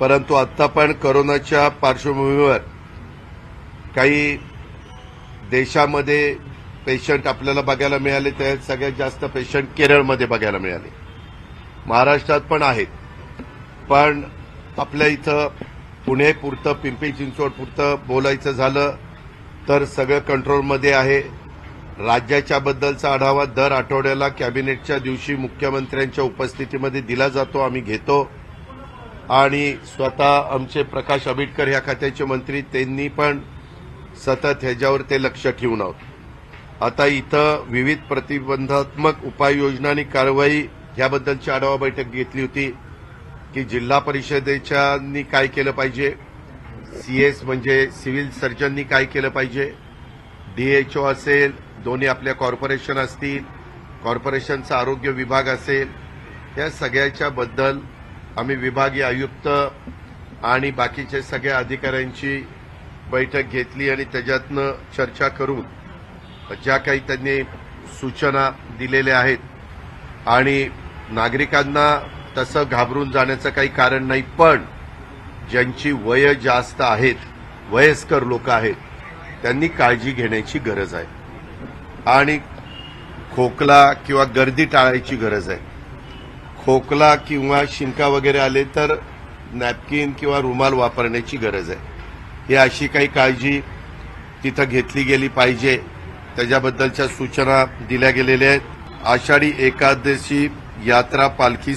परंतु आता पण करोनाच्या पार्श्वभूमीवर काही देशामध्ये पेशंट आपल्याला बघायला मिळाले त्यात सगळ्यात जास्त पेशंट केरळमध्ये बघायला मिळाले. महाराष्ट्रात पण आहेत. पण आपल्या इथं पुणे पुरतं पिंपरी चिंचवड पुरतं बोलायचं झालं तर सगळं कंट्रोलमध्ये आहे. राज्याच्या बद्दलचा आढावा दर आठवड्याला कॅबिनेटच्या दिवशी मुख्यमंत्र्यांच्या उपस्थितीमध्ये दिला जातो आम्ही घेतो. आणि स्वतः आमचे प्रकाश आंबेडकर ह्या खात्याचे मंत्री त्यांनी पण सतत ह्याच्यावर ते लक्ष ठेवून आहोत. आता इथं विविध प्रतिबंधात्मक उपाययोजना आणि कारवाई ह्याबद्दलची आढावा बैठक घेतली होती की जिल्हा परिषदेच्यानी काय केलं पाहिजे सीएस म्हणजे सिव्हिल सर्जननी काय केलं पाहिजे डीएचओ असेल दोन्ही आपल्या कॉर्पोरेशन असतील कॉर्पोरेशनचा आरोग्य विभाग असेल या सगळ्याच्या बद्दल आम्ही विभागीय आयुक्त आणि बाकीचे सगळ्या अधिकाऱ्यांची बैठक घेतली आणि त्याच्यातनं चर्चा करून ज्या काही त्यांनी सूचना दिलेल्या आहेत आणि नागरिकांना तसं घाबरून जाण्याचं काही कारण नाही पण ज्यांची वय जास्त आहेत वयस्कर लोक आहेत त्यांनी काळजी घेण्याची गरज आहे. आणि खोकला किंवा गर्दी टाळायची गरज आहे. खोकला किंवा शिंका वगैरे आले तर नॅपकिन किंवा रुमाल वापरण्याची गरज आहे. ही अशी काही काळजी तिथं घेतली गेली पाहिजे. त्याच्याबद्दलच्या सूचना दिल्या गेलेल्या आहेत. आषाढी एकादशी यात्रा पालखी